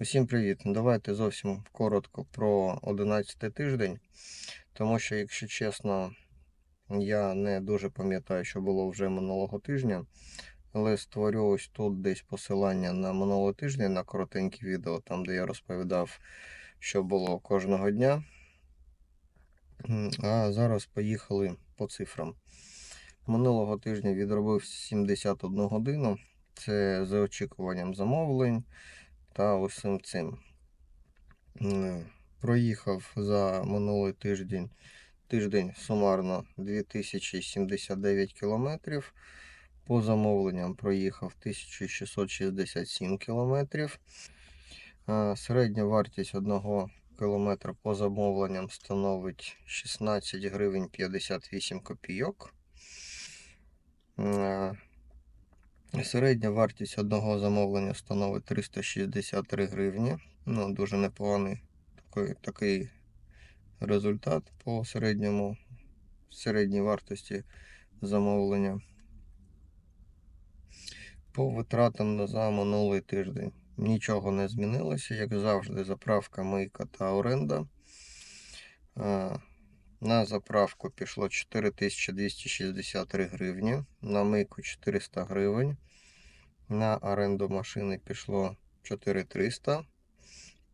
Усім привіт! Давайте зовсім коротко про 11 тиждень, тому що, якщо чесно, я не дуже пам'ятаю, що було вже минулого тижня, але створю ось тут десь посилання на минулого тижня на коротеньке відео, там де я розповідав, що було кожного дня. А зараз поїхали по цифрам. Минулого тижня відробив 71 годину. Це за очікуванням замовлень та усім цим. Проїхав за минулий тиждень, тиждень сумарно 2079 кілометрів. По замовленням проїхав 1667 кілометрів. Е, Середня вартість одного кілометра по замовленням становить 16 гривень 58 копійок. Е, Середня вартість одного замовлення становить 363 гривні. Ну, дуже непоганий такий, такий результат по середньому, середній вартості замовлення. По витратам за минулий тиждень нічого не змінилося, як завжди, заправка, мийка та оренда. На заправку пішло 4263 гривні, на мийку 400 гривень, на оренду машини пішло 4300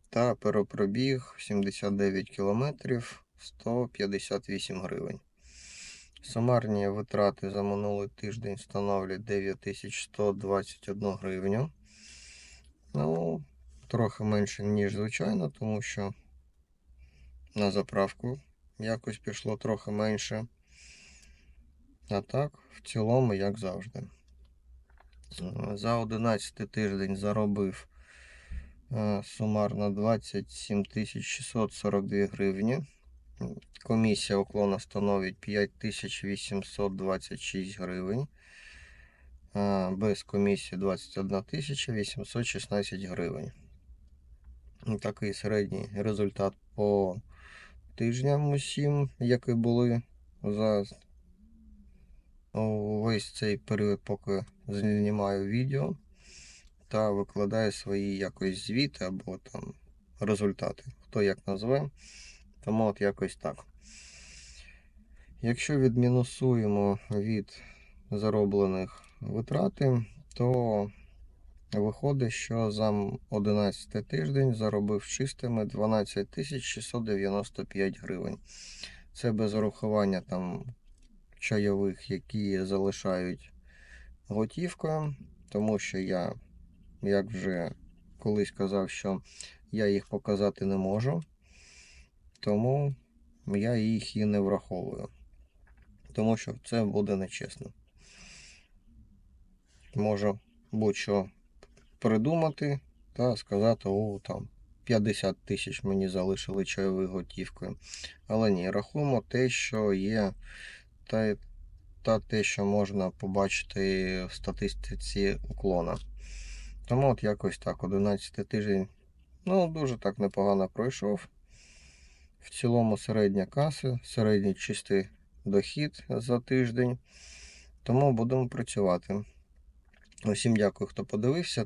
та перепробіг 79 кілометрів 158 гривень. Сумарні витрати за минулий тиждень становлять 9121 гривню. Ну, трохи менше, ніж звичайно, тому що на заправку якось пішло трохи менше. А так, в цілому, як завжди. За 11 тиждень заробив е, сумарно 27 642 гривні. Комісія уклона становить 5826 гривень. Е, Без комісії 21 816 гривень. Такий середній результат по тижням усім, які були за весь цей період, поки знімаю відео та викладаю свої якось звіти або там результати, хто як назве. Тому от якось так. Якщо відмінусуємо від зароблених витрати, то виходить, що за 11 тиждень заробив чистими 12 695 гривень. Це без урахування там чайових, які залишають готівкою, тому що я, як вже колись казав, що я їх показати не можу, тому я їх і не враховую. Тому що це буде нечесно. Можу будь-що придумати та сказати, о, там 50 тисяч мені залишили чайових готівкою. Але ні, рахуємо те, що є, та, та те, що можна побачити в статистиці уклона. Тому от якось так, 11 тиждень, ну, дуже так непогано пройшов. В цілому середня каса, середній чистий дохід за тиждень. Тому будемо працювати. Усім дякую, хто подивився.